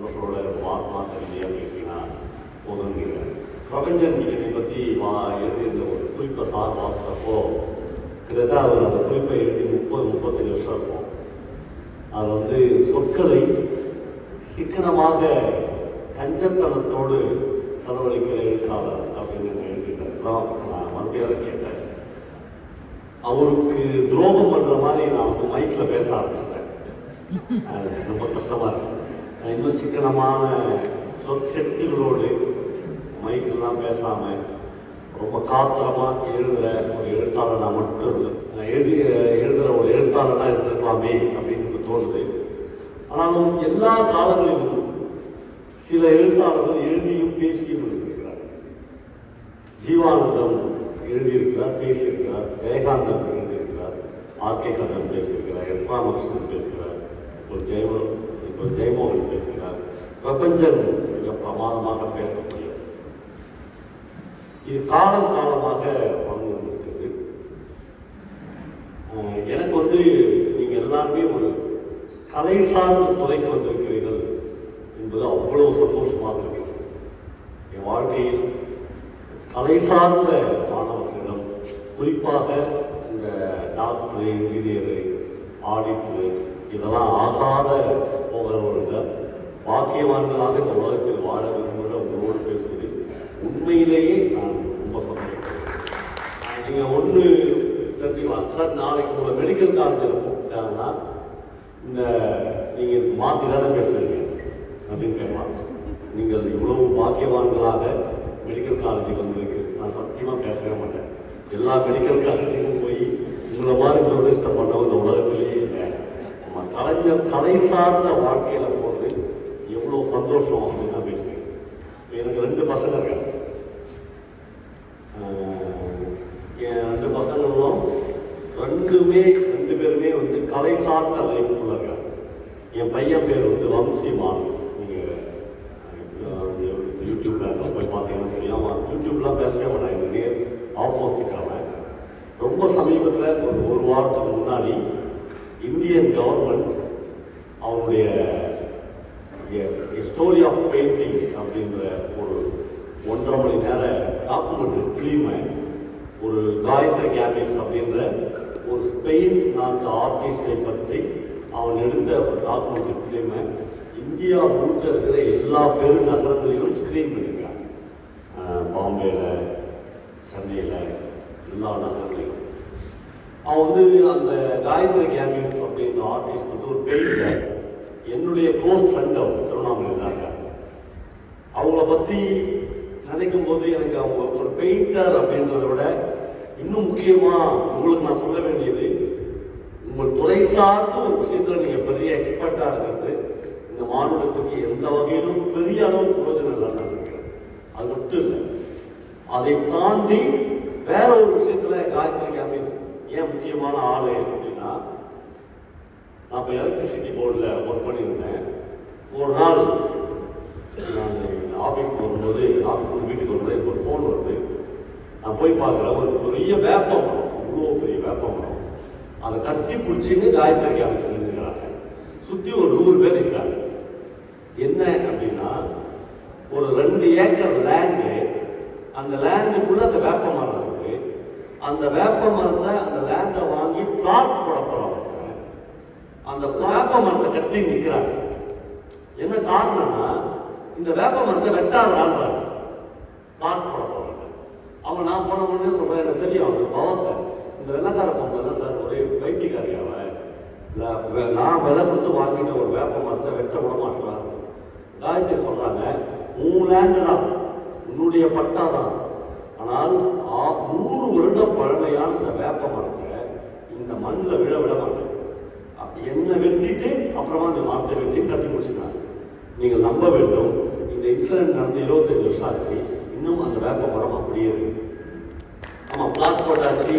நம்மளோட வார்மா கவிதையாக பேசினா போதுங்கிறேன் பிரபஞ்சன் என்னை பற்றி வா எழுதியிருந்த ஒரு குறிப்பை சார் வாசித்தப்போ கிட்டத்தட்ட அவர் அந்த குறிப்பை எழுதி முப்பது முப்பத்தஞ்சு வருஷம் இருக்கும். அது வந்து சொற்களை சிக்கனமாக கஞ்சத்தனத்தோடு செலவழிக்கிற எழுத்தாளர் அப்படின்னு எழுதிட்டார் தான் நான் மறுபடியும் கேட்டேன். அவருக்கு துரோகம் பண்ணுற மாதிரி நான் வந்து மைக்கில் பேச ஆரம்பிச்சிட்டேன். அது ரொம்ப கஷ்டமா இருந்துச்சு. இன்னும் சிக்கனமான சொற்செட்டுகளோடு மைக்கெல்லாம் பேசாம ரொம்ப காத்திரமா எழுதுற ஒரு எழுத்தாளனா மட்டும் இருந்து நான் எழுதி எழுதுற ஒரு எழுத்தாளராக இருந்திருக்கலாமே அப்படின்னு தோணுது. ஆனாலும் எல்லா காலங்களிலும் சில எழுத்தாளர்கள் எழுதியும் பேசியும் இருக்கிறார். ஜீவானந்தம் எழுதியிருக்கிறார் பேசியிருக்கிறார் ஜெயகாந்தன் எழுதியிருக்கிறார் ஆர் கே கண்ணன் பேசியிருக்கிறார் எஸ் ராமகிருஷ்ணன் பேசுகிறார் ஒரு ஜெயவன் இப்போ ஜெயமோகன் பேசுகிறார். பிரபஞ்சம் மிக பிரமாதமாக பேசக்கூடிய இது காலம் காலமாக வளர்ந்து வந்திருக்கிறது எனக்கு வந்து நீங்கள் எல்லாருமே ஒரு கலை சார்ந்த துறைக்கு வந்திருக்கிறீர்கள் என்பது அவ்வளவு சந்தோஷமாக இருக்கிறது. என் வாழ்க்கையில் கலை சார்ந்த மாணவர்களிடம் குறிப்பாக இந்த டாக்டர் இன்ஜினியரு ஆடிட்டு இதெல்லாம் ஆகாத போகிறவர்கள் பாக்கியவான்களாக இந்த உலகத்தில் வாழ விரும்புகிற உங்களோடு பேசுவது உண்மையிலேயே நான் ரொம்ப சந்தோஷப்படுறேன் நீங்கள் ஒன்று தெரிஞ்சுக்கலாம். சார் நாளைக்கு உங்களை மெடிக்கல் காலேஜில் கூப்பிட்டாங்கன்னா இந்த நீங்கள் இதுக்கு மாற்றி தானே பேசுறீங்க அப்படின்னு கேட்கலாம். நீங்கள் இவ்வளவு பாக்கியவான்களாக மெடிக்கல் காலேஜுக்கு வந்திருக்கு. நான் சத்தியமாக பேசவே மாட்டேன். எல்லா மெடிக்கல் காலேஜுக்கும் போய் உங்களை மாதிரி துரதிருஷ்டம் பண்ணவும் இந்த உலகத்திலேயே இல்லை. கலைஞர் கலை சார்ந்த வாழ்க்கையில் போது எவ்வளோ சந்தோஷம் அப்படின்னு நான் பேசுகிறேன் எனக்கு ரெண்டு பசங்க இருக்காங்க என் ரெண்டு பசங்களும் ரெண்டுமே ரெண்டு பேருமே வந்து கலை சார்ந்த லைஃப்குள்ள இருக்காங்க. என் பையன் பேர் வந்து வம்சி மானஸ் நீங்கள் யூடியூப்ல போய் பார்த்தீங்கன்னா தெரியும். யூடியூப்லாம் பேசவே மாட்டாங்க. நேர் ஆப்போசிட் ரொம்ப சமீபத்தில் ஒரு ஒரு வாரத்துக்கு முன்னாடி இந்தியன் கவர்மெண்ட் அவனுடைய ஸ்டோரி ஆஃப் பெயிண்டிங் அப்படின்ற ஒரு ஒன்றரை மணி நேர டாக்குமெண்ட்ரி ஃபிலிமை ஒரு காயத்ரி கேபிஸ் அப்படின்ற ஒரு ஸ்பெயின் நாட்டு ஆர்டிஸ்டை பற்றி அவன் எடுத்த ஒரு டாக்குமெண்ட்ரி ஃபிலிமை இந்தியா முழுக்க இருக்கிற எல்லா பெருநகரங்களிலும் ஸ்க்ரீன் பண்ணியிருக்காங்க. பாம்பேயில் சென்னையில் எல்லா நகரங்களையும். அவன் வந்து அந்த காயத்ரி கேமிஸ் அப்படின்ற ஆர்டிஸ்ட் வந்து ஒரு பெயிண்டர் என்னுடைய க்ளோஸ் ஃப்ரெண்ட் அவங்க திருவண்ணாமலையில் தான் இருக்காங்க. அவங்கள பற்றி நினைக்கும் போது எனக்கு அவங்க ஒரு பெயிண்டர் அப்படின்றத விட இன்னும் முக்கியமாக உங்களுக்கு நான் சொல்ல வேண்டியது உங்கள் துறை சார்ந்த ஒரு விஷயத்தில் நீங்கள் பெரிய எக்ஸ்பர்ட்டாக இருக்கிறது இந்த மாநிலத்துக்கு எந்த வகையிலும் பெரிய அளவு பிரயோஜனம் இல்லாமல் அது மட்டும் இல்லை அதை தாண்டி வேற ஒரு விஷயத்தில் காய்ச்சல் ஏன் முக்கியமான ஆள் அப்படின்னா நான் இப்போ எலக்ட்ரிசிட்டி போர்டில் ஒர்க் பண்ணியிருந்தேன். ஒரு நாள் நான் ஆஃபீஸ்க்கு வரும்போது ஆஃபீஸ்க்கு வீட்டுக்கு வரும்போது எனக்கு ஒரு ஃபோன் வருது. நான் போய் பார்க்குறேன் ஒரு பெரிய வேப்பம் இவ்வளோ பெரிய வேப்பம் அதை கட்டி பிடிச்சின்னு காயத்ரி கேமிஸ் இருக்கிறாங்க சுற்றி ஒரு நூறு பேர் இருக்கிறாங்க என்ன அப்படின்னா ஒரு ரெண்டு ஏக்கர் லேண்டு அந்த லேண்டுக்குள்ளே அந்த வேப்ப மரம் அந்த வேப்ப மரத்தை அந்த லேண்டை வாங்கி பிளாட் போட போறாங்க அந்த வேப்ப மரத்தை கட்டி நிற்கிறாங்க என்ன காரணம்னா இந்த வேப்ப மரத்தை வெட்டாதான்றாங்க பிளாட் போட போறாங்க அவங்க நான் போன உடனே சொல்கிறேன் எனக்கு தெரியும் அவங்க பவன் சார். இந்த வெள்ளக்கார பொம்பளை சார் ஒரே பைத்தியக்காரியாவ நான் விலை கொடுத்து வாங்கிட்ட ஒரு வேப்ப மரத்தை வெட்ட விட மாட்டேன் காயத்ரி சொல்கிறாங்க உன் லேண்டு தான். உன்னுடைய பட்டா தான். ஆனால் ஆ- நூறு வருடம் பழமையான இந்த வேப்ப மரத்தை இந்த மண்ணில் விழ விட மாட்டேன். அப்ப என்ன வெட்டிட்டு அப்புறமா அந்த மரத்தை வெட்டி கட்டி முடிச்சுட்டாங்க நீங்கள் நம்ப வேண்டும் இந்த இன்சிடென்ட் நடந்து இருபத்தஞ்சு வருஷம் ஆச்சு இன்னும் அந்த வேப்ப மரம் அப்படியே இருக்கு. ஆமாம் பிளாட் போட்டாச்சு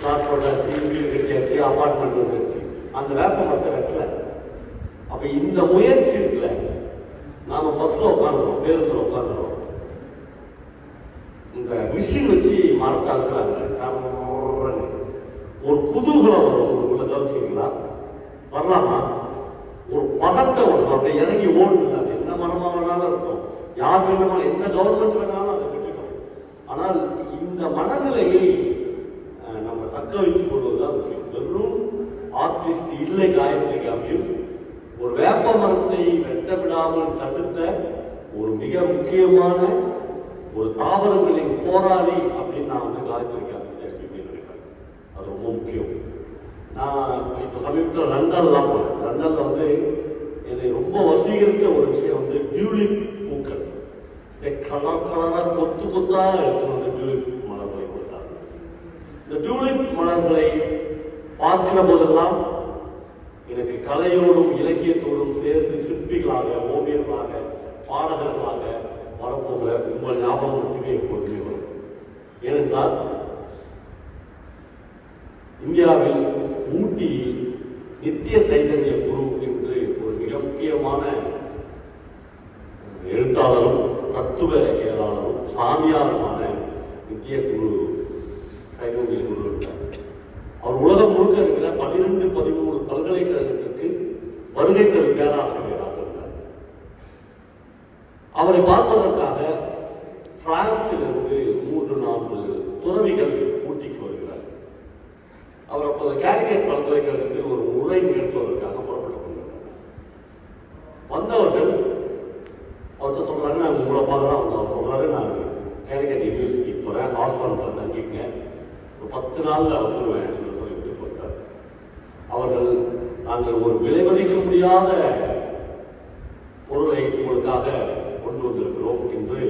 பிளாட் போட்டாச்சு வீடு கட்டியாச்சு அப்பார்ட்மெண்ட் வந்துருச்சு. அந்த வேப்ப மரத்தை வெட்டல. அப்போ இந்த முயற்சி இருக்குல்ல நாம் பஸ்ஸில் உட்காந்துருவோம் பேருந்தில் உட்காந்துருவோம் இந்த மிஷின் வச்சு மரத்தை அறுக்குறாங்க ஒரு குதூகலம் வரும். உங்களுக்குள்ள கவனிச்சிங்களா வரலாமா? ஒரு பதட்டம் வரும். அப்படி இறங்கி ஓடுங்க. அது என்ன மரமாக வேணாலும் இருக்கும். யார் வேணுமா என்ன கவர்மெண்ட் வேணாலும் அதை விட்டுட்டோம் ஆனால் இந்த மனநிலையை நம்ம தக்க வைத்துக் கொள்வதுதான் முக்கியம். வெறும் ஆர்டிஸ்ட் இல்லை காயத்ரி காமியூஸ். ஒரு வேப்ப மரத்தை வெட்ட விடாமல் தடுத்த ஒரு மிக முக்கியமான ஒரு தாவரங்களின் போராளி அப்படின்னு நான் வந்து காயத்ரி காமியூஸ் அப்படின்னு நினைக்கிறேன் அது ரொம்ப முக்கியம். நான் இப்போ சமீபத்தில் லண்டன்லாம் போனேன். லண்டனில் வந்து என்னை ரொம்ப வசீகரித்த ஒரு விஷயம் வந்து டியூலிப் பூக்கள். கலர் கலராக கொத்து கொத்தாக எடுத்துகிட்டு வந்து டியூலிப் மலர்களை கொடுத்தாங்க இந்த டியூலிப் மலர்களை பார்க்கிற போதெல்லாம் எனக்கு கலையோடும் இலக்கியத்தோடும் சேர்ந்து சிற்பிகளாக ஓவியர்களாக பாடகர்களாக வரப்போகிற உங்கள் ஞாபகம் மட்டுமே எப்பொழுதுமே வரும். ஏனென்றால் இந்தியாவில் ஊட்டியில் நித்திய சைதன்ய குரு என்று ஒரு மிக முக்கியமான எழுத்தாளரும் தத்துவ இயலாளரும் சாமியாருமான நித்திய குரு சைதன்ய குரு இருக்கார். அவர் உலகம் முழுக்க இருக்கிற பன்னிரெண்டு பதிமூணு பல்கலைக்கழகத்திற்கு வருகை தரும் பேராசிரியராக அவரை பார்ப்பதற்காக பிரான்சிலிருந்து மூன்று நான்கு துறவிகள் ஊட்டிக்கு வருகிறார். அவர் அப்போது கேலிக்கட் பல்கலைக்கழகத்தில் ஒரு உரை நிகழ்த்துவதற்காக புறப்பட்டுக் கொண்டிருந்தார். வந்தவர்கள் அவர்கிட்ட சொல்கிறாங்க நான் உங்களை பார்க்க தான் வந்தோம். அவர் சொல்றாரு நான் கேலிக்கட் யூனிவர்சிட்டிக்கு போகிறேன் ஹாஸ்டலில் தங்கிங்க ஒரு பத்து நாளில் வந்துடுவேன் என்று சொல்லிவிட்டு போகிறார். அவர்கள் நாங்கள் ஒரு விலை மதிக்க முடியாத பொருளை உங்களுக்காக கொண்டு வந்திருக்கிறோம் என்று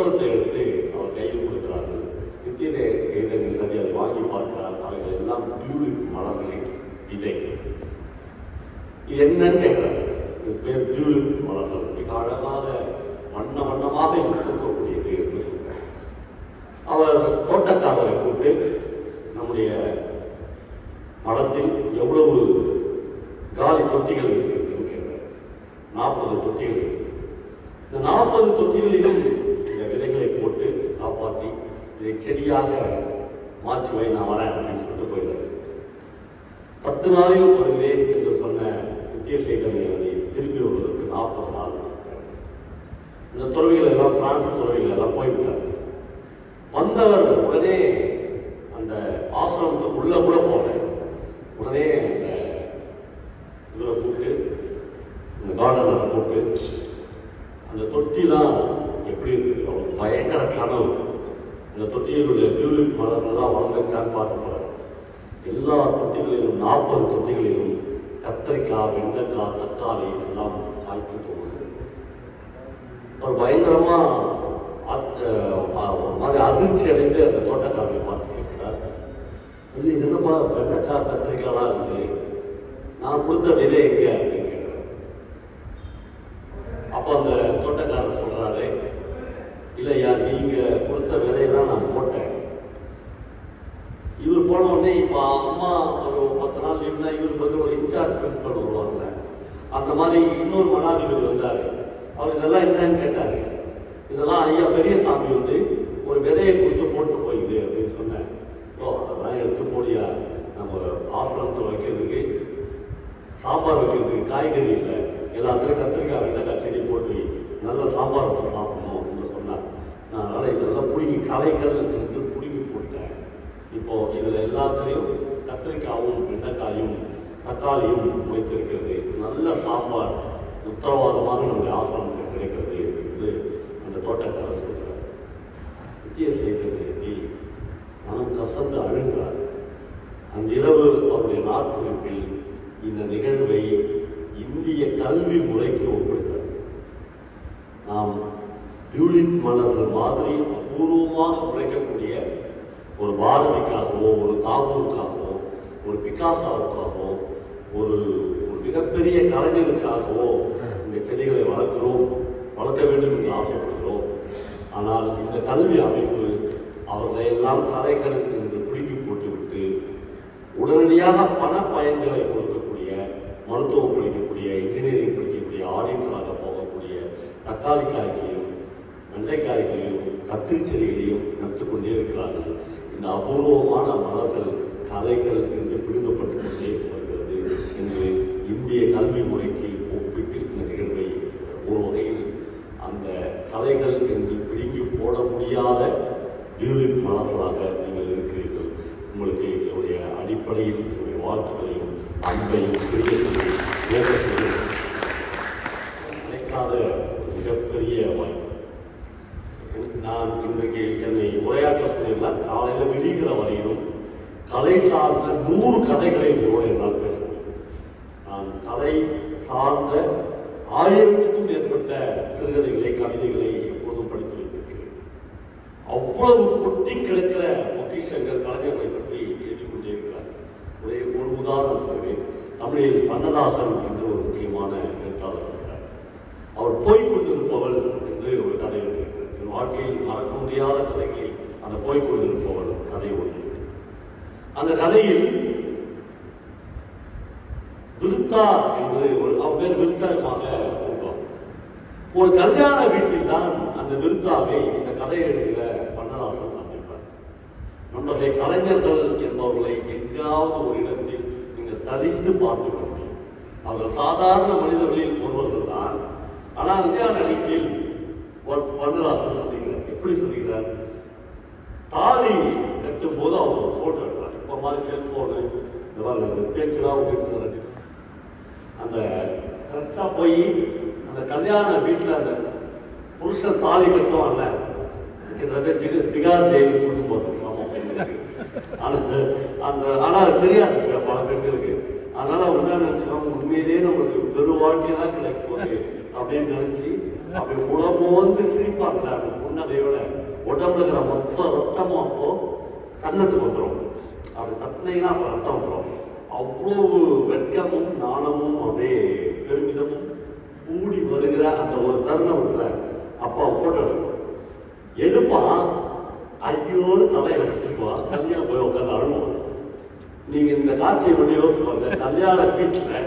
ஒரு எடுத்து அவர் கையில் கொடுக்கிறார்கள். நித்திய இதனை சரி அதை வாங்கி பார்க்கிறார். அவைகள் எல்லாம் டியூலிப் மலர்களின் விதைகள் இது என்னன்னு கேட்கிறார். பேர் டியூலிப் மலர்கள். மிக அழகாக வண்ண வண்ணமாக இருக்கக்கூடியது என்று சொல்கிறார். அவர் தோட்டக்காரரை கூட்டு நம்முடைய மடத்தில் எவ்வளவு காலி தொட்டிகள் இருக்கிறது? நாற்பது தொட்டிகள் இந்த நாற்பது தொட்டிகளிலும் இந்த விதைகளை போட்டு காப்பாற்றி இதை செடியாக மாற்றுவை நான் வரேன் அப்படின்னு சொல்லிட்டு போயிட்டாரு. பத்து நாளில் வருவேன் என்று சொன்ன நித்திய சேகரனை திருப்பி வருவதற்கு நாற்பது நாள் இந்த துறவிகள் எல்லாம் பிரான்ஸ் துறவிகள் எல்லாம் போய்விட்டார் வந்தவர் உடனே அந்த ஆசிரமத்துக்கு உள்ள கூட போகல. உடனே அந்த இதில் கூப்பிட்டு இந்த கார்டனில் கூப்பிட்டு அந்த தொட்டிலாம் எப்படி இருக்கு? அவருக்கு பயங்கர கனவு. அந்த தொட்டியிலுடைய டியூலிப் மலர்கள்லாம் வளர்ந்துச்சான்னு பார்க்க போகிறேன் எல்லா தொட்டிகளிலும் நாற்பது தொட்டிகளிலும் கத்திரிக்காய் வெண்டைக்காய் தக்காளி எல்லாம் காய்த்து போகுது. அவர் பயங்கரமாக மாதிரி அதிர்ச்சி அடைந்து அந்த தோட்டக்காரனை பார்த்து கேட்கிறார் இது என்னப்பா வெண்டைக்காய் கத்திரிக்காய்லாம் இருக்கு நான் கொடுத்த விதை எங்கே? அப்படின்னு கேட்குறேன் அப்போ அந்த தோட்டக்காரர் சொல்கிறாரு சொல்றாரு இல்லையா நீங்கள் கொடுத்த விதையை தான் நான் போட்டேன். இவர் போன உடனே இப்போ அம்மா ஒரு பத்து நாள் லீவ்னா இவர் பதில் ஒரு இன்சார்ஜ் பிரின்சிபல் வருவாங்கல்ல அந்த மாதிரி இன்னொரு மனாதிபதி வந்தார். அவர் இதெல்லாம் என்னன்னு கேட்டார். இதெல்லாம் ஐயா பெரியசாமி வந்து ஒரு விதையை கொடுத்து போட்டு போயிடுது அப்படின்னு சொன்னேன் ஓ அதெல்லாம் எடுத்து போடியா? நம்ம ஆசிரமத்தை வைக்கிறதுக்கு சாம்பார் வைக்கிறதுக்கு காய்கறி இல்லை. எல்லாத்துலேயும் கத்திரிக்காய் வெள்ளக்காய் செடி போட்டு நல்ல சாம்பார் வச்சு சாப்பிட்டு அப்படின்னு சொன்னார் நான் அதனால் இதெல்லாம் களைகள் என்று பிடுங்கி போட்டேன் இப்போ இதில் எல்லாத்துலேயும் கத்திரிக்காயும் வெண்டைக்காயும் தக்காளியும் வைத்திருக்கிறது. நல்ல சாம்பார் உத்தரவாதமாக நம்முடைய ஆசிரமத்தில் கிடைக்கிறது என்று அந்த தோட்டக்காரர் சொல்கிறார் வித்திய சேகரி மனம் கசந்து அழுகிறார். அன்றிரவு அவருடைய நாட்குறிப்பில் இந்த நிகழ்வை இந்திய கல்வி முறைக்கு ஒப்பிடுகிறார். நாம் டியூலிப் மலர்கள் மாதிரி பூர்வமாக உழைக்கக்கூடிய ஒரு பாரதிக்காகவோ ஒரு தாகூருக்காகவோ ஒரு பிகாசாவுக்காகவோ ஒரு ஒரு மிகப்பெரிய கலைஞருக்காகவோ இந்த செடிகளை வளர்க்கிறோம் வளர்க்க வேண்டும் என்று ஆசைப்படுகிறோம். ஆனால் இந்த கல்வி அமைப்பு அவர்களை எல்லாம் கலைகள் என்று பிடிக்கி போட்டுவிட்டு உடனடியாக பண பயன்களை கொடுக்கக்கூடிய மருத்துவம் படிக்கக்கூடிய இன்ஜினியரிங் படிக்கக்கூடிய ஆடிட்டராக போகக்கூடிய தக்காளி காய்களையும் வெண்டைக்காய்களையும் கத்திரிச்செடிகளையும் நட்டு கொண்டே இருக்கிறார்கள். இந்த அபூர்வமான மலர்கள் கலைகள் என்று பிடுங்கப்பட்டு கொண்டே வருகிறது என்று இந்திய கல்வி முறைக்கு ஒப்பிட்டு ஒப்பிட்டிருக்கிற நிகழ்வை ஒரு வகையில் அந்த கலைகள் என்று பிடுங்கி போட முடியாத டியூலிப் மலர்களாக நீங்கள் இருக்கிறீர்கள். உங்களுக்கு என்னுடைய அடிப்படையில் என்னுடைய வாழ்த்துக்களையும் அன்பையும் பிரியத்தையும் ஏற்கத்தையும் நினைக்காத கதைகளை உங்களோடு என்னால் பேச முடியும். நான் கதை சார்ந்த ஆயிரத்துக்கும் மேற்பட்ட சிறுகதைகளை கவிதைகளை எப்போதும் படித்து வைத்திருக்கிறேன். அவ்வளவு கொட்டி கிடக்கிற பொக்கிஷங்கள் கலைஞர்களை பற்றி எழுதிக் கொண்டே இருக்கிறார் ஒரே ஒரு உதாரணம் சொல்கிறேன் தமிழில் கண்ணதாசன் என்று ஒரு முக்கியமான எழுத்தாளர் இருக்கிறார் அவர் போய்க் கொண்டிருப்பவள் என்று ஒரு கதை இருக்கிறது என் வாழ்க்கையில் மறக்க முடியாத கதைகளை அந்த போய்க் கொண்டிருப்பவள் கதை ஒன்று அந்த கதையில் விருத்தா என்று ஒரு அவர் பேர் விருத்தாச்சாக கூப்பிடுவார் ஒரு கல்யாண வீட்டில் தான் அந்த விருத்தாவை இந்த கதை எழுதுகிற பண்ணராசன் சந்திப்பார். நம்முடைய கலைஞர்கள் என்பவர்களை எங்காவது ஒரு இடத்தில் நீங்கள் தனித்து பார்த்து முடியும். அவர்கள் சாதாரண மனிதர்களில் ஒருவர்கள் தான் ஆனால் கல்யாண வீட்டில் கண்ணதாசன் சந்திக்கிறார். எப்படி சந்திக்கிறார்? தாலி கட்டும் போது அவங்க ஒரு போட்டோ எடுக்கிறாங்க இப்போ மாதிரி செல்போனு இந்த மாதிரி பேச்சுலாம் விட்டுட்டு அந்த கரெக்டாக போய் அந்த கல்யாண வீட்டில் அந்த புருஷன் தாலி கட்டுவான்ல கிட்டத்தட்ட ஜிக திகார் ஜெயிலுக்கு கொண்டு போகிறது சமம். அந்த அந்த ஆனால் அது தெரியாது. இப்ப பல பெண்களுக்கு அதனால அவங்க என்ன நினச்சிக்கோங்க உண்மையிலேயே நம்மளுக்கு பெரு வாழ்க்கை தான் கிடைக்க போகுது அப்படின்னு நினச்சி அப்படி உளமோந்து சிரிப்பாங்க. அந்த புன்னகையோட உடம்புல இருக்கிற மொத்த ரத்தமும் அப்போ கன்னத்துக்கு வந்துடும் அப்படி தட்டினீங்கன்னா அப்போ ரத்தம் வந்துடும் அவ்வளோ வெட்கமும் நாணமும் அப்படியே பெருமிதமும் கூடி வருகிற அந்த ஒரு தருணம் இருக்குல்ல ஃபோட்டோ போட்டோ எடுக்கும் எடுப்பான் தலையை வச்சுக்குவான் கல்யாணம் போய் உட்காந்து அழுவோம். நீங்க இந்த காட்சியை பண்ணி யோசிச்சு பாருங்க. கல்யாண வீட்டுல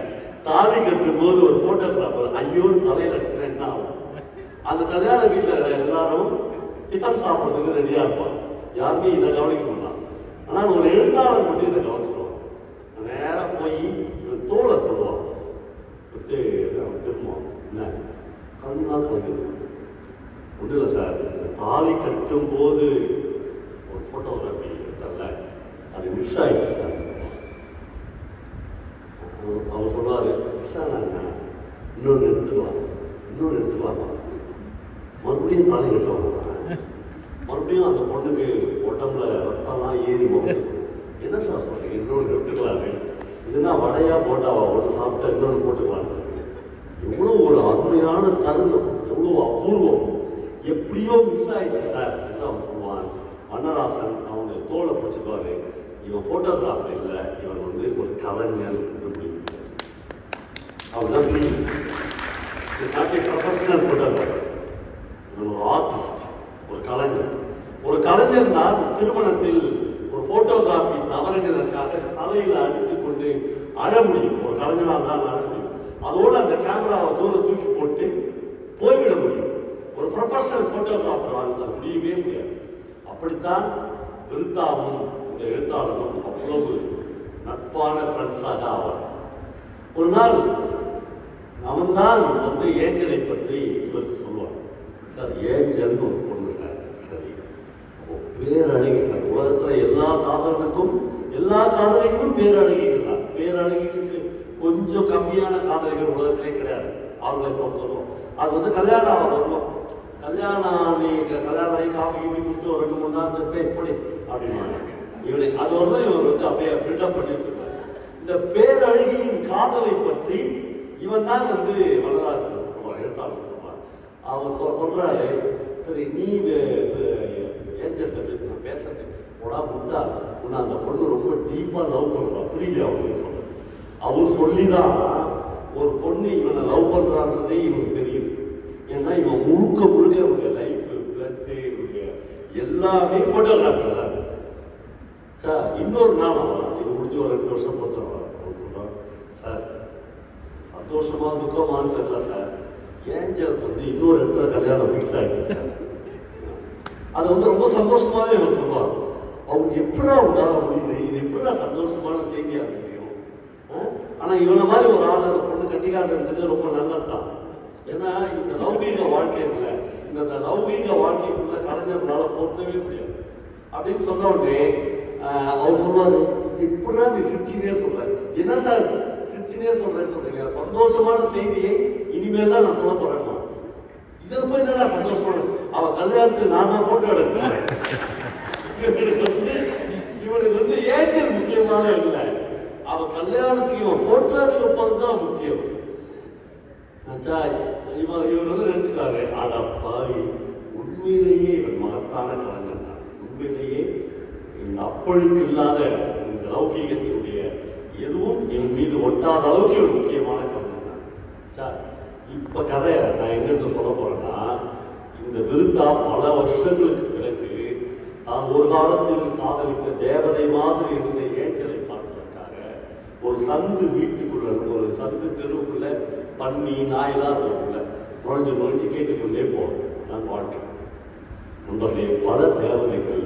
தாலி கட்டும் போது ஒரு போட்டோகிராஃபர் ஐயோடு தலையில வச்சுனா என்ன ஆகும்? அந்த கல்யாண வீட்டுல எல்லாரும் டிஃபன் சாப்பிட்றதுக்கு ரெடியா இருப்பான் யாருமே இதை கவனிக்க முடியலாம் ஆனா ஒரு எழுத்தாளர் மட்டும் இதை கவனிச்சிருவான் நேரா போய் தோலை தொடுவான் விட்டு திரும்புவான். என்ன? கண்ணா கலக்குது ஒன்றும் இல்லை சார் தாலி கட்டும் போது ஒரு ஃபோட்டோகிராஃபி எடுத்தால அது மிஸ் ஆயிடுச்சு சார். அவர் சொன்னார் சொல்லுவார் மிஸ் ஆனாங்க இன்னொன்று எடுத்துக்கலாம். இன்னொன்று எடுத்துக்கலாமா மறுபடியும் தாலி கட்டுவாங்க. மறுபடியும் அந்த பொண்ணுக்கு உடம்புல ரத்தம்லாம் ஏறி போகும் என்ன சார் சொல்கிறீங்க இன்னொன்று எடுத்துக்கலாமே. இதுனா வடையா போட்டாவா ஒன்று சாப்பிட்டா இன்னொன்று போட்டுக்கலாம் எவ்வளோ ஒரு அருமையான தருணம். எவ்வளோ அபூர்வம். எப்படியோ மிஸ் ஆயிடுச்சு சார் என்று அவன் சொல்லுவான்? மன்னராசன் அவங்க தோலை பிடிச்சிக்குவாரு இவன் ஃபோட்டோகிராஃபர் இல்லை இவன் வந்து ஒரு கலைஞர் அப்படின்னு பிடிக்கும் அவன் தான் ப்ரொஃபஷனல் ஃபோட்டோகிராஃபர் இவன் ஒரு ஆர்டிஸ்ட் ஒரு கலைஞர் ஒரு கலைஞர்னால் திருமணத்தில் ஒரு போட்டோகிராஃபி தவறுகிறதற்காக தலையில் அடித்துக் கொண்டு அழ முடியும் ஒரு கலைஞராக தான் அழ முடியும் அதோடு அந்த கேமராவை தூரம் தூக்கி போட்டு போய்விட முடியும் ஒரு ப்ரொஃபஷனல் போட்டோகிராஃபரால் அது முடியவே முடியாது அப்படித்தான் விருத்தாவும் இந்த எழுத்தாளரும் அவ்வளவு நட்பான ஃப்ரெண்ட்ஸாக ஆவார் ஒரு நாள் அவன்தான் வந்து ஏஞ்சலை பற்றி இவருக்கு சொல்லுவான். சார் ஏஞ்சல்னு ஒரு பொண்ணு சார். சரி. அப்போ பேரழகி சார் உலகத்தில் எல்லா காதலனுக்கும் எல்லா காதலைக்கும் பேரழகிகள் தான். பேரழகிகளுக்கு கொஞ்சம் கம்மியான காதலிகள் உலகத்திலே கிடையாது. அவங்களை பொறுத்தவரைக்கும். அது வந்து கல்யாணம் ஆக வரணும். கல்யாணம் ஆகி கல்யாணம் ஆகி காஃபி கீஃபி குடிச்சிட்டு ஒரு ரெண்டு மூணு நாள் செப்பே எப்படி அப்படின்னு இவனை அதோட இவர் வந்து அப்படியே பில்டப் பண்ணி வச்சிருக்காரு இந்த பேரழகியின் காதலை பற்றி இவன் தான் வந்து வல்லராசன் சொல்வார் எழுத்தாளர் சொல்வார். அவர் சொல் சொல்றாரு சரி நீ ஏஜென்ட் நான் பேசுறேன். உடா முட்டா உன்னை அந்த பொண்ணு ரொம்ப டீப்பாக லவ் பண்ணுறா புரியல அப்படின்னு சொல்றேன் அவர் சொல்லிதான் ஒரு பொண்ணு இவனை லவ் பண்றான்றதே இவனுக்கு தெரியுது. ஏன்னா இவன் முழுக்க முழுக்க இவங்க லைஃப் பிளட்டு இவங்க எல்லாமே போட்டோகிராஃபர் சார் இன்னொரு நாள் இது முடிஞ்சு ஒரு ரெண்டு வருஷம் பொறுத்த வரலாம் அவன் சார் சந்தோஷமா துக்கமானு தெரியல சார். ஏஞ்சல் வந்து இன்னொரு இடத்துல கல்யாணம் ஃபிக்ஸ் ஆயிடுச்சு சார். அது வந்து ரொம்ப சந்தோஷமாவே அவர் சொல்லுவார் அவங்க எப்படா உண்டாக முடியுது? இது எப்படா சந்தோஷமான செய்தியாக தெரியும்? ஆனால் இவனை மாதிரி ஒரு ஆள் அந்த பொண்ணு கட்டிக்காத இருந்தது ரொம்ப நல்லதுதான். ஏன்னா இந்த லௌகீக வாழ்க்கைக்குள்ள இந்த லௌகீக வாழ்க்கைக்குள்ள கலைஞர்களால் பொருந்தவே முடியாது. அப்படின்னு சொன்ன உடனே அவர் சொல்லுவார் இப்படிதான் நீ சிரிச்சினே சொல்ற. என்ன சார் சிரிச்சினே சொல்றேன்னு சொல்றீங்க? சந்தோஷமான செய்தியை இனிமேல் தான் நான் சொல்ல போறேன் இதை போய் என்னடா சந்தோஷம் அவ கல்யாணத்துக்கு நான் தான் போட்டோ எடுக்கிறேன் இவனுக்கு வந்து இவனுக்கு வந்து முக்கியமான இல்லை. அவ கல்யாணத்துக்கு இவன் போட்டோ எடுக்க தான் முக்கியம் இவன் இவர் வந்து நினைச்சுக்காரு ஆடா பாவி உண்மையிலேயே இவன் மகத்தான கலைஞன் உண்மையிலேயே அப்பழுக்கு இல்லாத இந்த லௌகீகத்தினுடைய எதுவும் என் மீது ஒட்டாத அளவுக்கு ஒரு முக்கியமான கவனம். சார் இப்போ கதை நான் என்னென்னு சொல்ல போகிறேன்னா இந்த விருத்தா பல வருஷங்களுக்கு பிறகு நான் ஒரு காலத்தில் காதலித்த தேவதை மாதிரி இருந்த ஏஞ்சலை பார்ப்பதற்காக ஒரு சந்து வீட்டுக்குள்ள ஒரு சந்து தெருவுக்குள்ள பன்னி நாயெல்லாம் இருக்குள்ள நுழைஞ்சு நுழைஞ்சு கேட்டுக்கொண்டே போகணும் நான் வாழ்க்கை. நண்பர்களே பல தேவதைகள்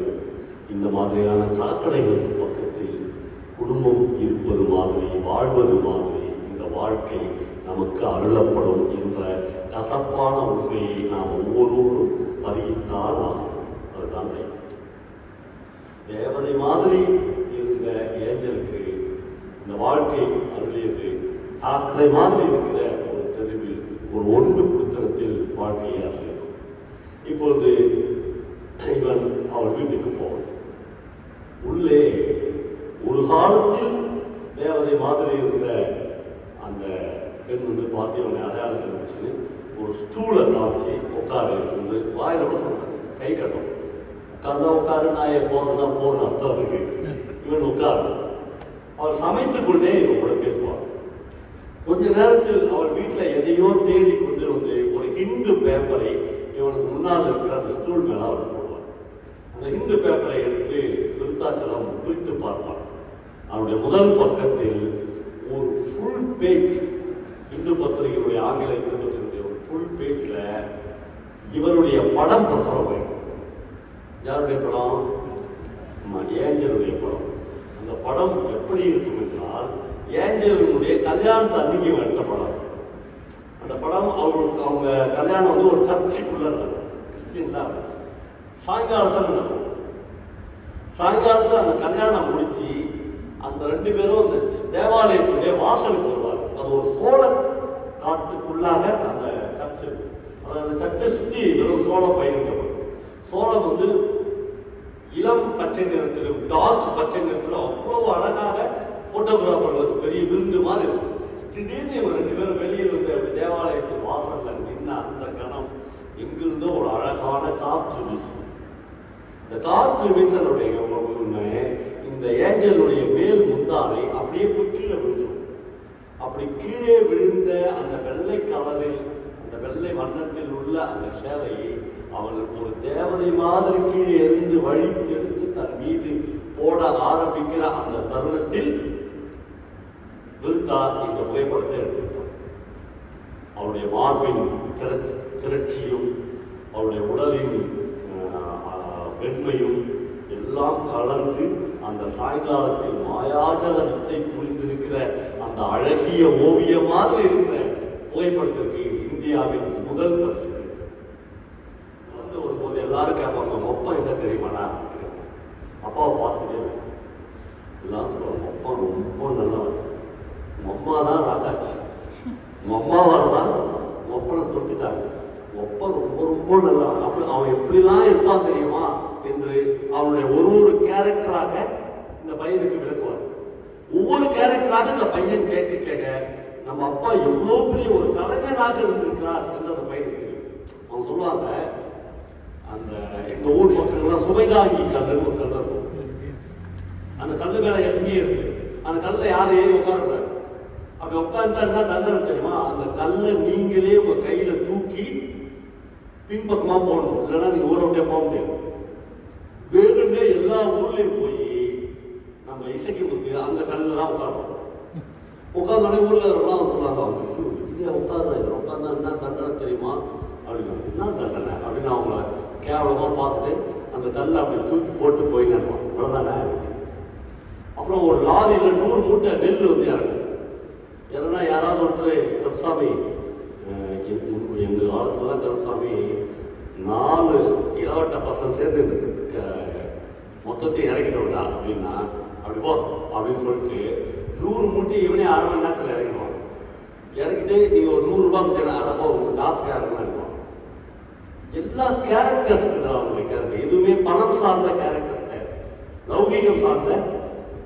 இந்த மாதிரியான சாக்கடைகள் பக்கத்தில் குடும்பம் இருப்பது மாதிரி வாழ்வது மாதிரி இந்த வாழ்க்கை நமக்கு அருளப்படும் என்ற கசப்பான உண்மையை நாம் ஒவ்வொருவரும் பதிவித்தால் ஆகும். அதுதான் லைஃப். தேவதை மாதிரி இருந்த ஏஞ்சலுக்கு இந்த வாழ்க்கை அருளியது சாக்கடை மாதிரி இருக்கிற ஒரு தெருவில் ஒரு ஒன்று குடுத்தனத்தில் வாழ்க்கையை அருளியது. இப்பொழுது இவன் அவள் வீட்டுக்கு போவான் உள்ளே ஒரு காலத்தில் தேவதை மாதிரி இருந்த அந்த பெண் வந்து பார்த்து இவனை அடையாளத்தில் வச்சு ஒரு ஸ்டூலை காமிச்சு உட்காரு என்று வாயில கூட சொன்னாங்க. கை கட்டும். உட்கார்ந்தா உட்காரு நான் என் போறதா போறேன் அர்த்தம் இருக்கு இவன் உட்காரு. அவள் சமைத்து கொண்டே இவன் கூட பேசுவாள் கொஞ்ச நேரத்தில் அவள் வீட்டில் எதையோ தேடி கொண்டு வந்து ஒரு ஹிந்து பேப்பரை இவனுக்கு முன்னால் இருக்கிற அந்த ஸ்டூல் மேலே அவள் அந்த ஹிந்து பேப்பரை எடுத்து விருத்தாச்சலம் பிரித்து பார்ப்பான். அவனுடைய முதல் பக்கத்தில் ஒரு ஃபுல் பேஜ் இந்து பத்திரிகையுடைய ஆங்கில இந்து பத்திரிகையுடைய ஒரு ஃபுல் பேஜில் இவருடைய படம் பிரசவம் யாருடைய படம்? ஏஞ்சலுடைய படம். அந்த படம் எப்படி இருக்கும் என்றால் ஏஞ்சலினுடைய கல்யாணத்தை அன்னைக்கு எடுத்த படம். அந்த படம் அவங்களுக்கு அவங்க கல்யாணம் வந்து ஒரு சர்ச்சுக்குள்ள நடக்கும் கிறிஸ்டின் தான் சாயங்காலத்தில் நடக்கும். சாயங்காலத்தில் அந்த கல்யாணம் முடிச்சு அந்த ரெண்டு பேரும் அந்த தேவாலயத்துடைய வாசலுக்கு வருவார் அது ஒரு சோழ காட்டுக்குள்ளாக அந்த சர்ச்சு அது அந்த சர்ச்சை சுற்றி வெறும் சோளம் பயிரிட்டவர் சோளம் வந்து இளம் பச்சை நிறத்தில் டார்க் பச்சை நிறத்தில் அவ்வளவு அழகாக போட்டோகிராஃபர் பெரிய விருந்து மாதிரி இருக்கும் திடீர்னு இவங்க ரெண்டு பேரும் வெளியே வந்து தேவாலயத்து வாசலில் நின்று அந்த கணம் எங்கிருந்தோ ஒரு அழகான காற்று வீசு. இந்த காற்று வீசனுடைய இந்த ஏஞ்சலுடைய மேல் முந்தானை அப்படியே போய் கீழே விழுந்துடும் அப்படி கீழே விழுந்த அந்த வெள்ளை கலரில் அந்த வெள்ளை வண்ணத்தில் உள்ள அந்த சேலையை அவள் ஒரு தேவதை மாதிரி கீழே எறிந்து வழித்தெடுத்து தன் மீது போட ஆரம்பிக்கிற அந்த தருணத்தில் விருத்தா இந்த புகைப்படத்தை எடுத்துப்பான் அவருடைய மார்பின் திரட்சி திரட்சியும் அவருடைய உடலின் வெண்மையும் எல்லாம் கலந்து அந்த சாயங்காலத்தில் மாயாஜல வித்தை புரிந்திருக்கிற அந்த அழகிய ஓவியம் மாதிரி இருக்கிற புகைப்படத்திற்கு இந்தியாவின் முதல் பரிசு கிடைத்தது. ஒரு வரும்போது எல்லாரும் கேட்பாங்க உங்க அப்பா என்ன தெரியுமாடா அப்பாவை பார்த்துட்டே எல்லாம் சொல்லுவாங்க அப்பா ரொம்ப நல்லவன் உங்க அம்மா தான் ராக்காச்சு உங்க அம்மாவால் தான் உங்க அப்பனை சொல்லிட்டாங்க உங்க அப்பா ரொம்ப அப்படி அவன் எப்படிலாம் இருப்பான் தெரியுமா? என்று அவனுடைய ஒரு ஒரு கேரக்டராக இந்த பையனுக்கு விளக்குவார் ஒவ்வொரு கேரக்டராக இந்த பையன் கேட்க கேட்க நம்ம அப்பா எவ்வளோ பெரிய ஒரு கலைஞனாக இருந்திருக்கிறார் என்று அந்த பையனுக்கு தெரியும். அவன் சொல்லுவாங்க அந்த எங்க ஊர் பக்கங்கள்லாம் சுமைதாங்கி கல்லுன்னு ஒரு கல் இருக்கும். அந்த கல்லு மேல எங்கேயும் இருக்கு. அந்த கல்ல யாரும் ஏறி உட்காரக்கூடாது அப்படி உட்காந்துட்டா என்ன தண்டனை தெரியுமா? அந்த கல்லை நீங்களே உங்க கையில தூக்கி பின்பக்கமாக போகணும். இல்லைன்னா நீங்கள் ஊரை விட்டே போக முடியாது. வேணும்னே எல்லா ஊர்லேயும் போய் நம்ம இசைக்கு கொடுத்து அந்த கல்லுல உட்காரணும். உட்காந்தோடனே ஊரில் எல்லாம் சொன்னாங்க இதே உட்கார்ந்தா உட்காந்தா என்ன தண்டனை தெரியுமா? அப்படின்னு என்ன தண்டனை? அப்படின்னு அவங்கள கேவலமாக பார்த்துட்டு அந்த கல்லை அப்படி தூக்கி போட்டு போய் நினைப்பான் அவ்வளோதானே அப்புறம் ஒரு லாரியில் நூறு மூட்டை நெல் வந்து இறங்கும் ஏன்னா யாராவது ஒருத்தர் கருப்சாமி இந்த எங்க காலத்துல கருப்சாமி நாலு இளவட்ட பசங்க சேர்ந்து இந்த க- மொத்தத்தையும் இறக்கிட்டோம்டா அப்படின்னா அப்படி போ அப்படின்னு சொல்லிட்டு நூறு மூட்டை இவனே அரை மணி நேரத்தில் இறங்கிடுவான் இறங்கிட்டு நீங்கள் ஒரு நூறுரூபா கொடுத்தேன் அதப்போ உங்களுக்கு காசுக்கு இறங்கிடுவான் எல்லா கேரக்டர்ஸ் அவங்களுடைய கேரக்டர் எதுவுமே பணம் சார்ந்த கேரக்டர் கிடையாது. லௌகீகம் சார்ந்த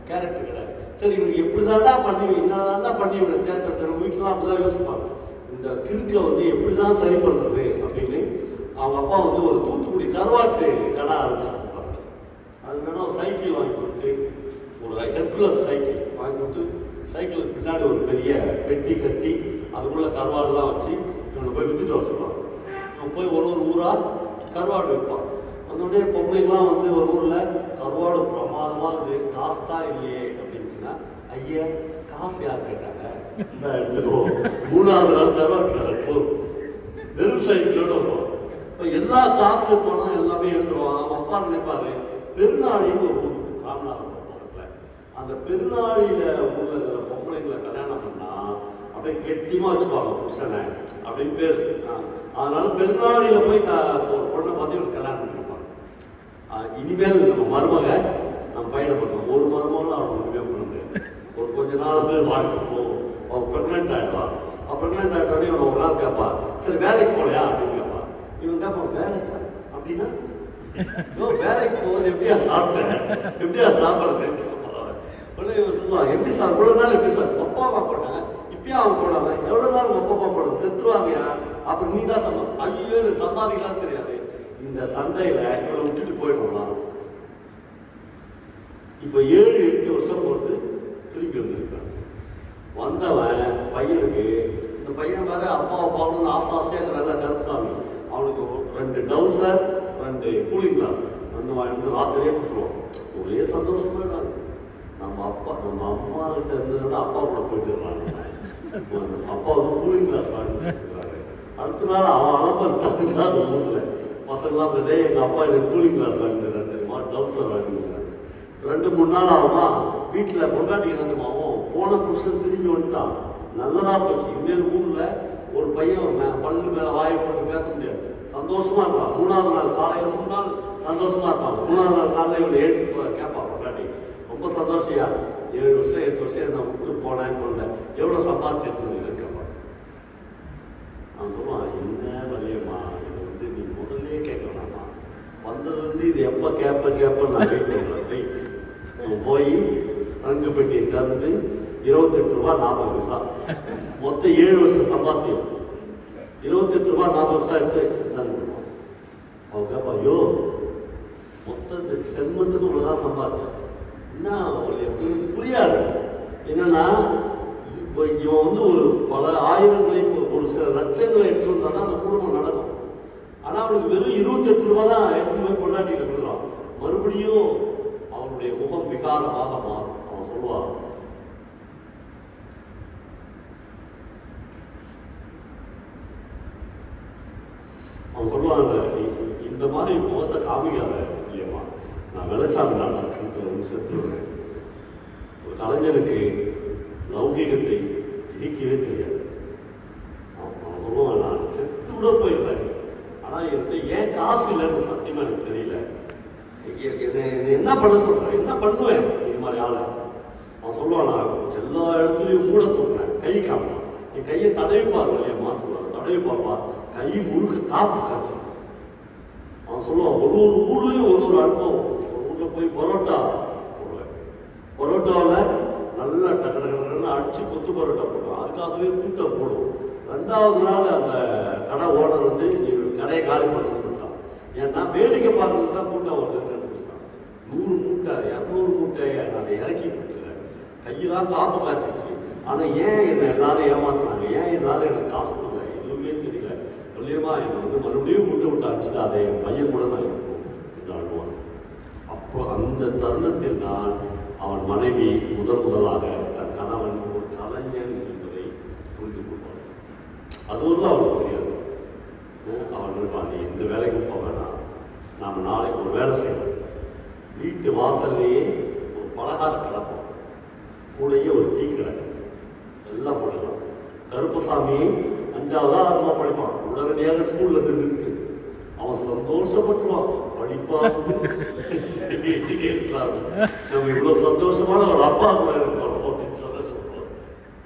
கேரக்டர் கிடையாது. சரி இவனுக்கு எப்படிதான்டா பண்ணி என்னதான் பண்ணி இவனை தேர்ந்தெடுக்கிற வீட்டுலாம் அப்படிதான் யோசிப்பாங்க. இந்த கிறுக்கை வந்து எப்படி தான் சரி பண்ணுறது அப்படின்னு அவங்க அப்பா வந்து ஒரு தூத்துக்குடி கருவாட்டு கடை ஆரம்பிச்சிருப்பாங்க அது வேணும் சைக்கிள் வாங்கி கொடுத்து ஒரு ஹெர்குலஸ் சைக்கிள் வாங்கி கொடுத்து சைக்கிளுக்கு பின்னாடி ஒரு பெரிய பெட்டி கட்டி அதுக்குள்ளே கருவாடுலாம் வச்சு இவனை போய் விற்றுட்டு வர இவன் போய் ஒரு ஒரு ஊராக கருவாடு வைப்பான் வந்தோடனே பொம்பளைங்களாம் வந்து ஒரு ஊரில் கருவாடு பிரமாதமாக இருக்குது காசு தான் இல்லையே அப்படின்னுச்சுன்னா ஐயா காசு யார் கேட்டாங்க? நான் எடுத்துக்குவோம் மூணாவது நாள் கருவாடு கடை வெறும் சைக்கிளோட வருவான் இப்போ எல்லா காசு பணம் எல்லாமே எழுந்துருவான் அவன் அப்பா நினைப்பாரு பெருநாளின்னு ஒரு ஊர் ராமநாதபுரம் அந்த பெருநாளியில் ஊர்ல இருக்கிற பொம்பளைங்களை கல்யாணம் பண்ணால் அப்படியே கெட்டியமாக வச்சுப்பாங்க புருஷனை அப்படின்னு பேர். அதனால பெருநாளியில் போய் க- ஒரு பொண்ணை பார்த்து இவனுக்கு கல்யாணம் பண்ணிருப்பாங்க இனிமேல் நம்ம மருமக நம்ம பையனை பண்ணுவோம் ஒரு மருமகளும் அவன் ஒன்றுமே பண்ண முடியாது. ஒரு கொஞ்ச நாள் பேர் வாழ்க்கை போகும். அவன் ப்ரெக்னென்ட் ஆகிடுவான் அவன் ப்ரெக்னென்ட் ஆகிட்டோடனே இவன் ஒரு நாள் கேட்பான் சரி வேலைக்கு போலையா அப்படின்னு கேட்பான் இவன் கேட்பான் வேலைக்கா? அப்படின்னா வேலைக்கு போகுது எப்படியா சாப்பிட்டேன் எப்படியா சாப்பிட்றேன்னு உடனே இவன் சொல்லுவான் எப்படி சார் இவ்வளோ நாள் எப்படி சார் அப்பா அம்மா போட்டாங்க. இப்பயும் அவன் போடாம எவ்வளோ நாள் உங்க அப்பா அம்மா போடுறது? செத்துருவாங்கயா? அப்புறம் நீ தான் சொன்ன ஐயோ சம்பாதிக்கலாம் தெரியாது. இந்த சந்தையில இவளை விட்டுட்டு போயிடுவோம்னா இப்போ ஏழு எட்டு வருஷம் பொறுத்து திருப்பி வந்துருக்கு வந்தவன் பையனுக்கு இந்த பையன் வேற அப்பா அப்பாவுன்னு ஆசை ஆசையாக நல்ல கருப்புசாமி அவனுக்கு ரெண்டு டவுசர் ரெண்டு கூலிங் கிளாஸ் ரெண்டு வந்து ராத்திரியே கொடுத்துருவான் ஒரே சந்தோஷமா இருக்காங்க. நம்ம அப்பா நம்ம அம்மா கிட்ட இருந்ததுன்னா அப்பா கூட போயிட்டு அப்பா வந்து கூலிங் கிளாஸ் வாங்கி அடுத்த நாள் அவன் அலம்பல் தகுந்தால் ஊர்ல. பசங்களாம் வந்து எங்கள் அப்பா எனக்கு கூலிங் கிளாஸ் வாங்கிட்டு தெரியுமா? டவுசர் வாங்கிட்டு ரெண்டு மூணு நாள் ஆகுமா? வீட்டில் பொண்டாட்டி என்னதுமாவும் போன புருஷன் திரும்பி வந்துட்டான். நல்லதாக போச்சு. இன்னொரு ஊரில் ஒரு பையன் மே- பல்லு மேலே வாயை போட்டு பேச முடியாது. சந்தோஷமா இருப்பான். மூணாவது நாள் காலையில் மூணு நாள் சந்தோஷமா இருப்பான். மூணாவது நாள் காலையில் இவன் ஏழு கேட்பான் பொண்டாட்டி ரொம்ப சந்தோஷியா? ஏழு வருஷம் எட்டு வருஷம் நான் விட்டு போனேன் கொண்டேன் எவ்வளோ சம்பாதிச்சிருக்கீங்க கேட்பான். அவன் சொல்லுவான் என்ன வலியம்மா இது வந்து நீ முதல்லே கேட்கலாமா? வந்தது வந்து இது எப்போ கேட்ப கேட்பேன் நான் கேட்டேன் போய் ரங்கு பெட்டியை திறந்து இருபத்தெட்டு ரூபா நாற்பது பைசா. மொத்தம் ஏழு வருஷம் சம்பாத்தியம். இருபத்தெட்டு ரூபா நாற்பது பைசா எடுத்து இந்தாங்க அவங்க கேட்பா ஐயோ மொத்த இந்த செல்வத்துக்கு இவ்வளோதான் சம்பாதிச்சேன் என்ன அவங்களுக்கு புரியாது. என்னன்னா இப்போ இவன் வந்து ஒரு பல ஆயிரங்களை ஒரு சில லட்சங்களை எடுத்து வந்தான்னா அந்த குடும்பம் நடக்கும் ஆனால் அவனுக்கு வெறும் இருபத்தெட்டு ரூபா தான் எடுத்து போய் பொண்டாட்டியில் கொடுக்குறான். மறுபடியும் அவனுடைய முகம் விகாரமாக மாறும். அவன் சொல்லுவான் அவன் சொல்லுவாங்க "இ- இந்த மாதிரி முகத்தை இல்லையம்மா நான் வெள்ளச்சாமி நான் வந்து செத்துருவேன் ஒரு கலைஞனுக்கு லௌகீகத்தை சிரிக்கவே தெரியாது. அவன் சொல்லுவான் நான் செத்து கூட போயிடுறேன் ஆனால் என்கிட்ட ஏன் காசு இல்லைன்னு சத்தியமா எனக்கு தெரியல. என்ன பண்ண சொல்றேன்? என்ன பண்ணுவேன்? இது மாதிரி ஆளை. அவன் சொல்லுவான் நான் எல்லா இடத்துலையும் மூட தூக்குறேன். கை காப்பான் என் கையை தடவிப்பார் இல்லையம்மா சொல்லுவாங்க தடவி பார்ப்பா கை முழுக்க காப்பு காய்ச்சல். அவன் சொல்லுவான் ஒரு ஒரு ஊர்லயும் ஒரு ஒரு அனுபவம் ஒரு ஊர்ல போய் பரோட்டா போடுவேன். பரோட்டாவில் நல்லா டக்கு டக்கு டக்குன்னு அடிச்சு கொத்து பரோட்டா போடுவோம் அதுக்காகவே கூட்டம் போடுவோம் ரெண்டாவது நாள் அந்த கடை ஓனர் வந்து கடையை காலி பண்ண சொல்லிட்டான். ஏன்னா வேடிக்கை பார்க்கறது தான் கூட்டம் வருதுன்னு நூறு மூட்டை இரநூறு மூட்டையை நான் இறக்கி விட்டுறேன் கையெல்லாம் காப்பு காய்ச்சிச்சு. ஆனால் ஏன் என்னை எல்லாரும் ஏமாத்துறாங்க ஏன் எல்லாரும் எனக்கு காசு கொடுங்க எதுவுமே தெரியல. சொல்லியமா என்னை வந்து மறுபடியும் விட்டு அடிச்சுட்டு அதை என் பையன் கூட நான் என்று அழுவான்? அப்போ அந்த தருணத்தில் தான் அவன் மனைவி முதல் முதலாக தன் கணவன் ஒரு கலைஞன் என்பதை புரிந்து கொள்வான் அது வந்து அவனுக்கு தெரியாது. அவன் நினைப்பான் நீ இந்த வேலைக்கு போக வேணாம். நாம் நாளைக்கு ஒரு வேலை செய்யணும் வீட்டு வாசல்லையே ஒரு பலகார கடை போடும். கூடயே ஒரு டீ கிடக்கு எல்லாம் போடலாம் கருப்பசாமி அஞ்சாவதா ஆறுமா படிப்பான். உடனடியாக ஸ்கூல்லேருந்து நிறுத்து. அவன் சந்தோஷப்பட்டுவான் படிப்பாவது எஜுகேஷன் நம்ம இவ்வளவு சந்தோஷமான ஒரு அப்பா கூட இருப்போம். அப்படின்னு சந்தோஷப்படுவோம்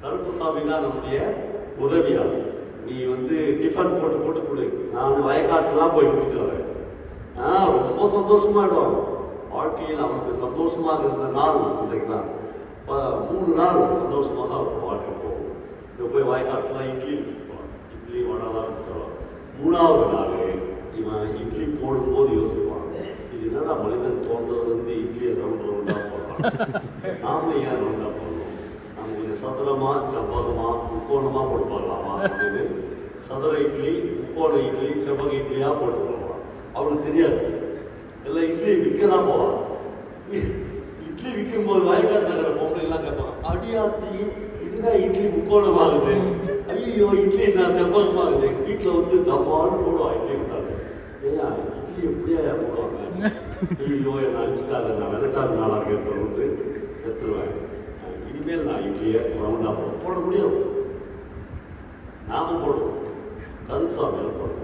கருப்புசாமி தான் நம்முடைய உதவியாளர். நீ வந்து டிஃபன் போட்டு போட்டு கொடு. நான் வயக்காட்டுலாம் போய் கொடுத்து வரேன். ஆ ரொம்ப சந்தோஷமாயிடுவான் வாழ்க்கையில் அவனுக்கு சந்தோஷமாக இருந்த நாள் இன்றைக்கு தான். இப்போ மூணு நாள் சந்தோஷமாக அவன் வாழ்க்கை போகும். இங்கே போய் வாய்க்காட்டுலாம் இட்லி எடுத்துக்குவான் இட்லி வடலாம் எடுத்துக்குவான் மூணாவது நாள் இவன் இட்லி போடும்போது யோசிப்பான். இது என்னடா மனிதன் தோன்றது? வந்து இட்லியை ரவுண்ட் ரவுண்டாக போடுறான் நாம ஏன் ரவுண்டாக போடணும் நம்ம கொஞ்சம் சதுரமா செவ்வகமா முக்கோணமா போட்டு பார்க்கலாமா அப்படின்னு சதுர இட்லி முக்கோண இட்லி செவ்வக இட்லியா போட்டு போவான் அவனுக்கு தெரியாது. எல்லாம் இட்லி விற்க தான் போவான். இட்லி விற்கும் போது வயக்காட்டு நகர பொம்பளை எல்லாம் கேட்பான் அடியாத்தி இதுதான் இட்லி முக்கோணமாகுது. ஐயோ இட்லி நான் செவ்வகமாகுது? வீட்டில் வந்து தப்பான்னு போடுவான் இட்லி விட்டாங்க ஐயா இட்லி எப்படியா போடுவாங்க ஐயோ என்ன அனுப்பிச்சிட்டாரு நான் வெள்ளச்சாமி நாளாக வந்து செத்துருவேன் இனிமேல் நான் இட்லியை ரவுண்டாக போட போட முடியும் நாம போடுவோம் கருப்சாமியில் போடுவோம்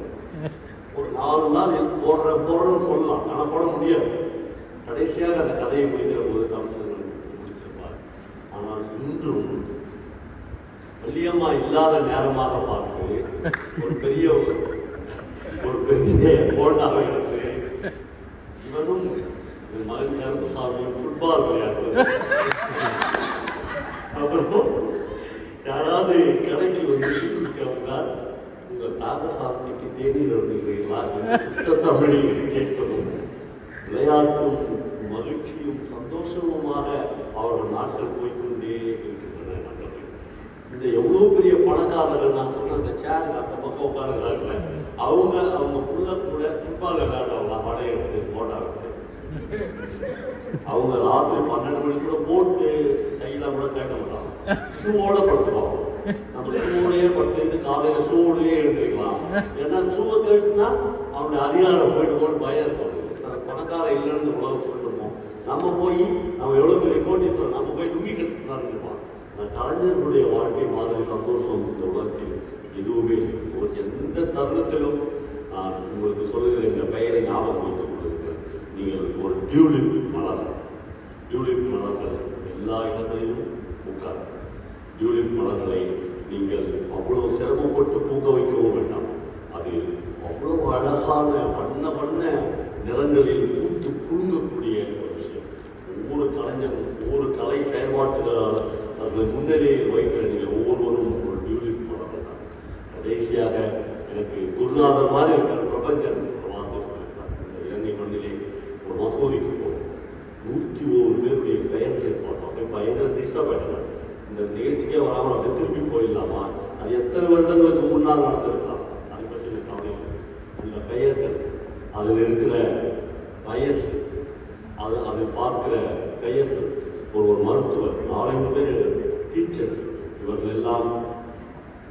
ஒரு நாலு நாள் இது போடுற போடுறேன்னு சொல்லலாம் ஆனால் போட முடியாது கடைசியாக அந்த கதையை முடிக்கிற போது தமிழ்ச்சந்திரன் முடித்திருப்பார் ஆனால் இன்றும் வள்ளியம்மா இல்லாத நேரமாக பார்த்து ஒரு பெரிய ஒரு பெரிய போண்டாவை எடுத்து இவனும் என் மகன் கருப்புசாமியும் ஃபுட்பால் விளையாடுறது அப்புறம் யாராவது கடைக்கு வந்து இருக்கவங்க உங்கள் தாகசாந்திக்கு தேநீர் வருகிறீர்களா என்று சுத்த தமிழில் கேட்பதும் விளையாட்டும் மகிழ்ச்சியும் சந்தோஷமுமாக அவர்கள் நாட்கள் போய்க்கொண்டே இருக்கின்றன நண்பர்கள். இந்த எவ்வளோ பெரிய பணக்காரர்கள் நான் சொன்ன அந்த சேர் அந்த பக்கம் உட்காருகிறார்கள். அவங்க அவங்க புள்ள கூட ஃபுட்பால் விளையாடுறவங்க வடைய எடுத்து போட்டா எடுத்து அவங்க ராத்திரி பன்னெண்டு மணி கூட போட்டு கையில கூட கேட்க மாட்டாங்க. ஷூவோட படுத்துவாங்க. நம்ம ஷூவோடையே படுத்து காலையில ஷூவோடையே எழுந்திருக்கலாம். ஏன்னா ஷூவை கேட்டுனா அவனுடைய அதிகாரம் போயிட்டு பயம் இருக்கும். அந்த பணக்காரன் இல்லைன்னு உலகம் சொல்லிருப்போம் நம்ம போய் நம்ம எவ்வளோ பெரிய கோட்டீஸ்வரர் நம்ம போய் லுங்கி கட்டுதான் இருப்பான் அந்த கலைஞர்களுடைய வாழ்க்கை மாதிரி சந்தோஷம் இந்த உலகத்தில். எதுவுமே ஒரு எந்த தருணத்திலும் உங்களுக்கு சொல்லுகிற இந்த பெயரை ஞாபகம் வைத்துக் கொள்ளுங்கள். நீங்கள் ஒரு டியூலிப் மலர் டியூலிப் மலர்கள் எல்லா இடங்களிலும் பூக்காது. டியூலிப் மலர்களை நீங்கள் அவ்வளோ சிரமப்பட்டு பூக்க வைக்கவும் வேண்டாம். அது அவ்வளோ அழகான வண்ண வண்ண நிறங்களில் பூத்து குலுங்கக்கூடிய ஒரு விஷயம் ஒவ்வொரு கலைஞரும் ஒவ்வொரு கலை செயல்பாட்டுகளால் அது முன்னிலையில் வைக்கிற நீங்கள் ஒவ்வொருவரும் ஒரு டியூலிப் மலர்கள் தான் கடைசியாக எனக்கு குருநாதர் மாதிரி இருக்கிற பிரபஞ்சன் ஒரு வார்த்தை சொல்லியிருக்கார் இந்த இலங்கை மண்ணிலே ஒரு மசூதிக்கு போகும் நூற்றி ஒரு பேருடைய பெயர்களை பார்த்தோம் அப்படியே பயங்கர டிஸ்டர்ப் ஆகிட்டாங்க இந்த நிகழ்ச்சிக்கே வராமல் அப்படியே திரும்பி போயிடலாமா அது எத்தனை வருடங்களுக்கு முன்னால் நடந்திருக்கலாம் அதை பற்றி எனக்கு கவலை இல்லை. அந்த பெயர்கள் அதில் இருக்கிற வயசு அது அதை பார்க்கிற பெயர்கள் ஒரு ஒரு மருத்துவர் நாலஞ்சு பேர் டீச்சர்ஸ் இவர்கள் எல்லாம்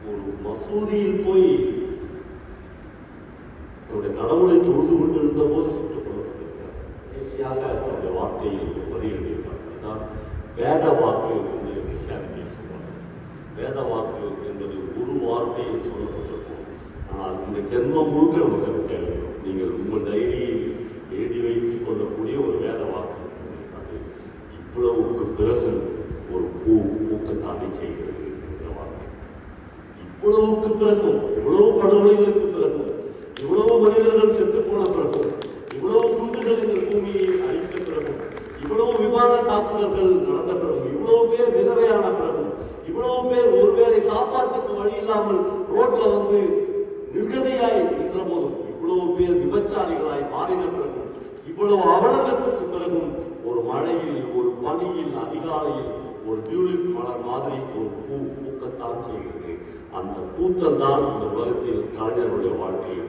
ஒரு மசூதியில் போய் தன்னுடைய கடவுளை தொழுது கொண்டு இருந்த போது சுட்டுக் கொல்லப்பட்டிருக்கிறார் கடைசியாக தன்னுடைய வார்த்தையில் ஒரு வரி எழுதியிருப்பார் அதான் வேத வாக்கு என்று கிறிஸ்டியானிட்டியில் சொல்லுவாங்க. வேத வாக்கு என்பது ஒரு வார்த்தையில் சொல்லப்பட்டிருக்கும். ஆனால் இந்த ஜென்மம் முழுக்க நமக்கு அது தேவை நீங்கள் உங்கள் டைரியில் எழுதி வைத்துக் கொள்ளக்கூடிய ஒரு வேத வாக்கு அது இவ்வளவுக்கு பிறகு ஒரு பூ பூக்கத்தானே செய்கிறது என்கிற வார்த்தை. இவ்வளவுக்கு பிறகும் இவ்வளவு படுகொலைகளுக்கு பிறகும் இவ்வளவு மனிதர்கள் செத்து போன பிறகு இவ்வளவு குண்டுகள் இந்த பூமியை அழித்த பிறகு இவ்வளவு விமான தாக்குதல்கள் நடந்த பிறகும் இவ்வளவு பேர் விதவையான பிறகும் இவ்வளவு பேர் ஒருவேளை சாப்பாட்டுக்கு வழி இல்லாமல் ரோட்ல வந்து நிர்கதியாய் நின்ற போதும் இவ்வளவு பேர் விபச்சாரிகளாய் மாறின பிறகு இவ்வளவு அவலகத்துக்கு பிறகும் ஒரு மழையில் ஒரு பனியில் அதிகாலையில் ஒரு டியூலிப் மலர் மாதிரி ஒரு பூ பூக்கத்தான் செய்கிறது அந்த பூத்தல் தான் இந்த உலகத்தில் கலைஞருடைய வாழ்க்கையை